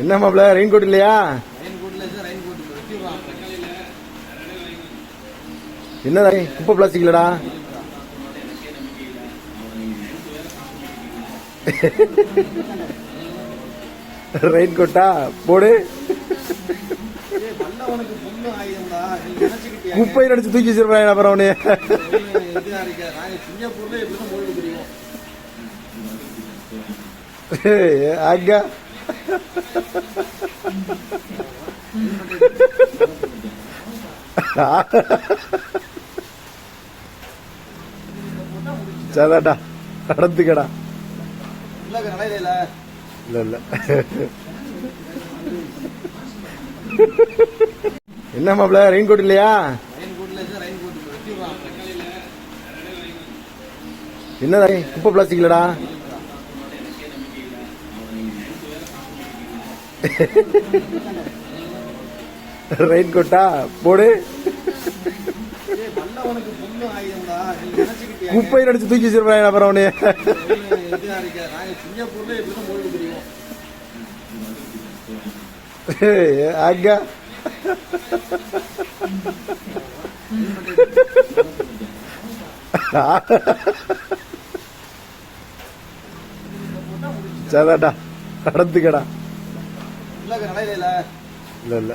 என்ன மாப்பிள rain coat இல்லையா? என்னடா குப்பை பிளாஸ்டிக் இல்லடா? ரெயின் கோட்டா போடு. குப்பை நினைச்சு தூக்கி வச்சிருப்பாங்க அப்புறம் அவனு இதா இருக்க நடந்துக்கடா. இல்ல இல்ல. என்ன மாப்பிள ரெயின் கோட் இல்லையா? ரெயின் என்னடா குப்பை பிளாஸ்டிக் இல்லடா ரெயின் கோட்டா போடு. குப்பை நினைச்சு தூக்கி வச்சிருப்பேன் அப்புறம் அவனே. அக்கா இருக்க சதாடா நடந்துக்கடா இல்ல இல்ல.